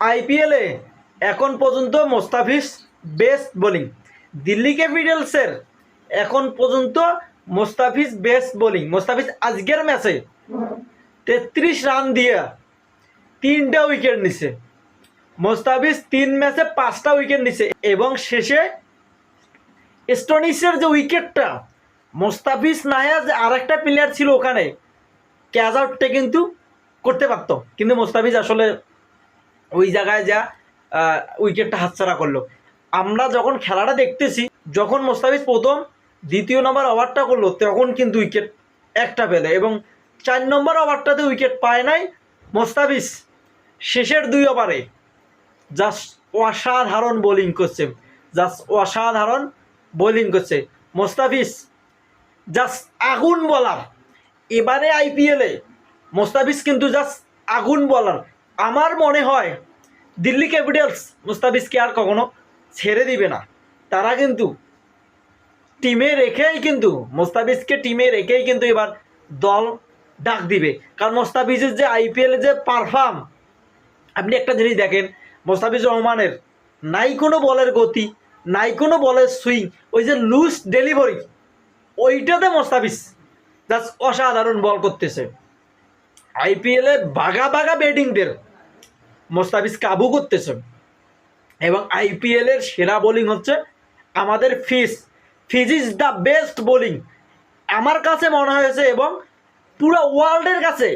আইপিএলে এখন পর্যন্ত মোস্তাফিজ বেস্ট বোলিং। দিল্লি ক্যাপিটালসের এখন পর্যন্ত মোস্তাফিজ বেস্ট বোলিং। মোস্তাফিজ আজকের ম্যাচে তেত্রিশ রান দিয়ে তিনটা উইকেট নিছে। মোস্তাফিজ তিন ম্যাচে পাঁচটা উইকেট নিছে এবং শেষে স্টোনিসের যে উইকেটটা, মোস্তাফিজ নায়া যে আরেকটা প্লেয়ার ছিল ওখানে, ক্যাচ আউটটা কিন্তু করতে পারতো। কিন্তু মোস্তাফিজ আসলে ওই জায়গায় যা উইকেটটা হাতছাড়া করল। আমরা যখন খেলাটা দেখতেছি, যখন মোস্তাফিজ প্রথম দ্বিতীয় নম্বর ওভারটা করল, তখন কিন্তু উইকেট একটা পেলে এবং চার নম্বর ওভারটাতে উইকেট পায় নাই মোস্তাফিজ শেষের দুই ওভারে জাস্ট অসাধারণ বোলিং করছে। জাস্ট অসাধারণ বোলিং করছে। মোস্তাফিজ জাস্ট আগুন বলার। এবারে আইপিএলে মোস্তাফিজ কিন্তু জাস্ট আগুন বলার। আমার মনে হয় দিল্লি ক্যাপিটালস মুস্তাফিজকে আর কখনো ছেড়ে দিবে না। তারা কিন্তু টিমে রেখেই কিন্তু, মোস্তাফিজকে টিমে রেখেই কিন্তু এবার দল ডাক দিবে। কারণ মোস্তাফিজের যে আইপিএলে যে পারফর্ম আপনি একটা জিনিস দেখেন মোস্তাফিজুর রহমানের নাই কোনো বলের গতি, নাই কোনো বলের সুইং ওই যে লুজ ডেলিভারি ওইটাতে মোস্তাফিজ জাস্ট অসাধারণ বল করতেছে। আইপিএলে বাঘা বাঘা ব্যাটিংদের মোস্তাফিজ কাবু করতেছে এবং আইপিএলের সেরা বোলিং হচ্ছে আমাদের fizz fizz is the best bowling আমার কাছে মনে হয়েছে এবং পুরো ওয়ার্ল্ডের কাছে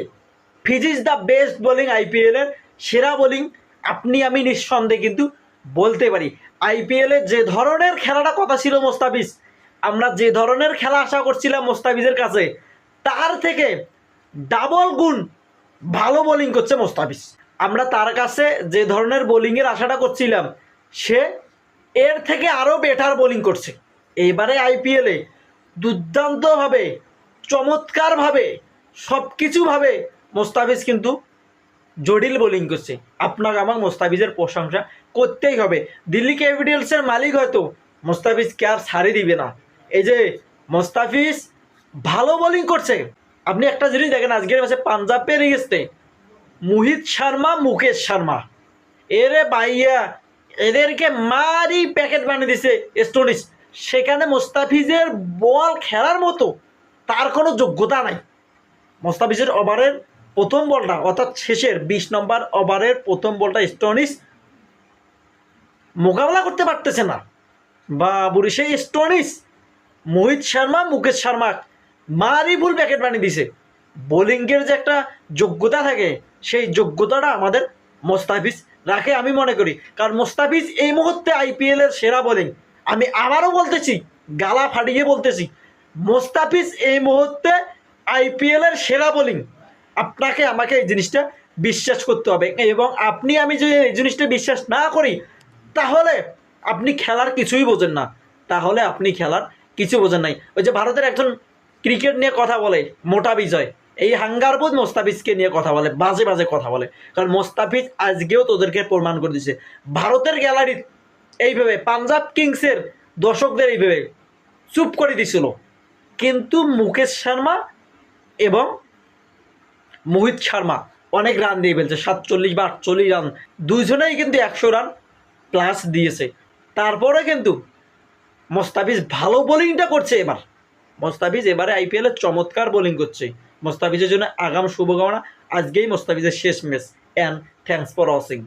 fizz is the best bowling আইপিএলের সেরা বোলিং আপনি, আমি নিঃসন্দেহে কিন্তু বলতে পারি। আইপিএলে যে ধরনের খেলাটা কথা ছিল মোস্তাফিজ, আমরা যে ধরনের খেলা আশা করছিলাম মোস্তাফিজের কাছে, তার থেকে ডাবল গুণ ভালো বোলিং করছে মোস্তাফিজ। আমরা তার কাছে যে ধরনের বোলিংয়ের আশাটা করছিলাম, সে এর থেকে আরও বেটার বোলিং করছে। এবারে আইপিএলে দুর্দান্তভাবে, চমৎকারভাবে সব কিছুভাবে মোস্তাফিজ কিন্তু জটিল বোলিং করছে। আপনাকে আমার মোস্তাফিজের প্রশংসা করতেই হবে। দিল্লি ক্যাপিটালসের মালিক হয়তো মোস্তাফিজকে আর ছাড়ি দিবে না। এই যে মোস্তাফিজ ভালো বোলিং করছে। আপনি একটা জিনিস দেখেন, আজকের ম্যাচে পাঞ্জাব পেরে গেছে। মোহিত শর্মা, মুকেশ শর্মা। এরে বাইয়া এদেরকে মারি প্যাকেট বানিয়ে দিছে স্টোনিস সেখানে মোস্তাফিজের বল খেলার মতো, তার কোনো যোগ্যতা নাই। মোস্তাফিজের ওভারের প্রথম বলটা, অর্থাৎ শেষের বিশ নম্বর ওভারের প্রথম বলটা স্টোনিস মোকাবেলা করতে পারতেছে না। বা বুড়ি সেই স্টোনিস মোহিত শর্মা, মুকেশ শর্মা মারি ফুল প্যাকেট বানিয়ে দিছে। বোলিংয়ের যে একটা যোগ্যতা থাকে, সেই যোগ্যতাটা আমাদের মোস্তাফিজ রাখে আমি মনে করি। কারণ মোস্তাফিজ এই মুহূর্তে আইপিএলের সেরা বোলিং। আমি আবারও বলতেছি, গালা ফাটিয়ে বলতেছি, মোস্তাফিজ এই মুহূর্তে আইপিএলের সেরা বোলিং। আপনাকে, আমাকে এই জিনিসটা বিশ্বাস করতে হবে। এবং আপনি, আমি যদি এই জিনিসটা বিশ্বাস না করি, তাহলে আপনি খেলার কিছুই বোঝেন না। তাহলে আপনি খেলার কিছু বোঝেন নাই। ওই যে ভারতের একজন ক্রিকেট নিয়ে কথা বলে, মোটা বিজয়। এই হাঙ্গারবোধ মোস্তাফিজকে নিয়ে কথা বলে, বাজে বাজে কথা বলে। কারণ মোস্তাফিজ আজকেও তোদেরকে প্রমাণ করে দিছে। ভারতের গ্যালারি এইভাবে, পাঞ্জাব কিংসের দর্শকদের এইভাবে চুপ করে দিছিল। কিন্তু মুকেশ শর্মা এবং মোহিত শর্মা অনেক রান দিয়ে ফেলছে, সাতচল্লিশ বা আটচল্লিশ রান দুইজনেই কিন্তু একশো রান প্লাস দিয়েছে। তারপরে কিন্তু মোস্তাফিজ ভালো বোলিংটা করছে এবার। মোস্তাফিজ এবারে আইপিএলে চমৎকার বোলিং করছে। মোস্তাফিজের জন্য আগাম শুভকামনা। আজকেই মোস্তাফিজের শেষ match and thanks for watching